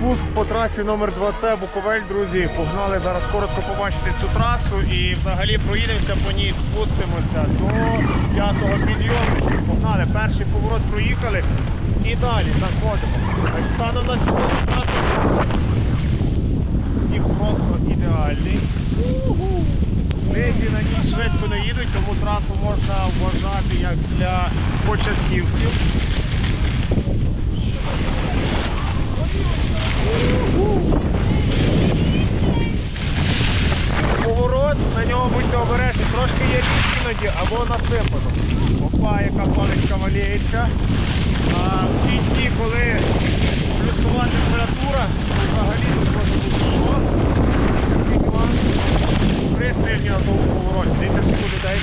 Спуск по трасі номер 2С Буковель, друзі. Погнали зараз коротко побачити цю трасу і взагалі проїдемося по ній, спустимося до п'ятого підйому. Погнали, перший поворот проїхали і далі заходимо. Станом на сьогодні траса сніг просто ідеальний. Нині на ній швидко не їдуть, тому трасу можна вважати як для початківців. Поворот, на нього будьте обережні, трошки є іноді або насипано. Опа, яка паличка валіється. А в ті дні, коли плюсова температура, взагалі тут може бути що. Такий нюанс. Три сильні на тому повороті. Дивіться, скільки людей.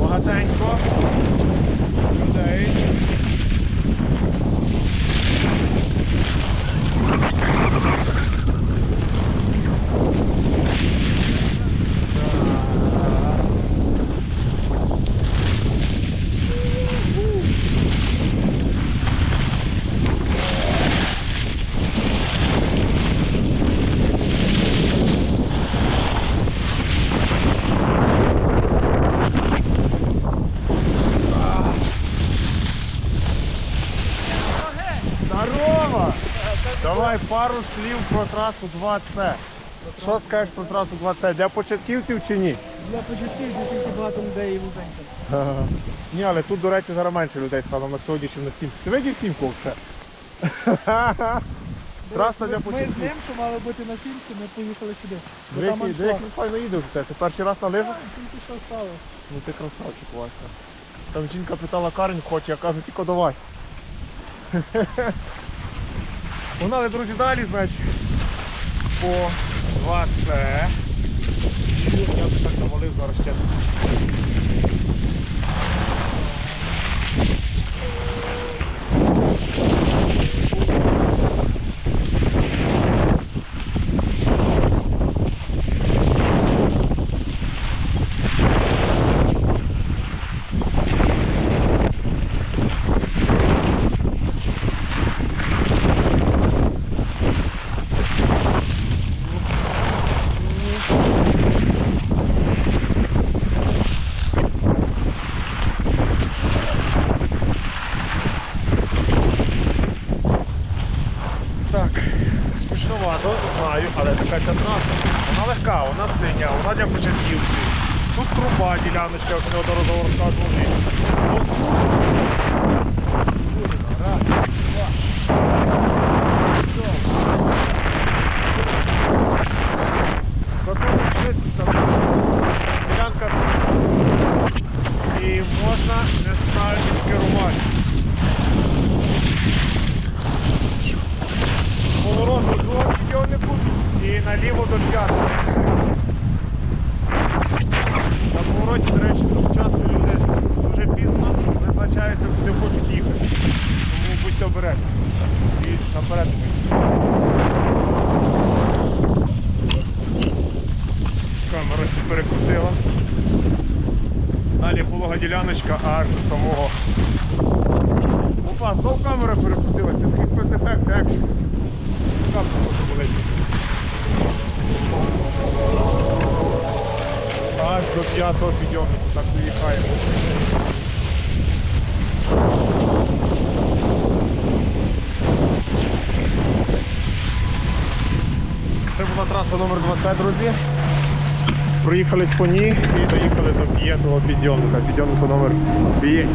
Багатенько. Людей. Здорово! Давай пару слів про трасу 2С. Що скажеш про трасу 2С? Для початківців чи ні? Для початківців тільки багато людей і вузенько. Ага. Ні, але тут, до речі, зараз менше людей стало на сьогодні, ніж на сім. Ти видів сімку все? Траса для Ми з початківців. ним, що мали бути на сімці, ми поїхали сюди. Бо там аншлаг. файно у тебе. Ти перший раз на лижах? А, Тільки що стало. Ну ти красавчик, Вася. Там жінка питала Карен хоче, я кажу, тільки до Вась. Погнали, друзі, далі, значить, по 2С. Я б так навалив зараз чесно. Так, смішновато, знаю, але така ця траса. Вона легка, вона синя, вона для початківців. Тут труба, діляночка, як неодноразово розказував. Тут Раз, два. І можна неправильно скерувати. До другого підйомнику і наліво до п'ятого. На повороті, до речі, дуже часто люди дуже пізно визначаються, куди хочуть їхати. Тому будьте обережні. І наперед. Камера всі перекрутила. Далі полога діляночка аж до самого. Опа, знов камера перекрутилася, такий спецефект, екшн. Аж до п'ятого підйомнику, так виїхаємо. Це була траса номер 20, друзі. Проїхали з по ній і доїхали до п'ятого підйомника, підйомника номер 5.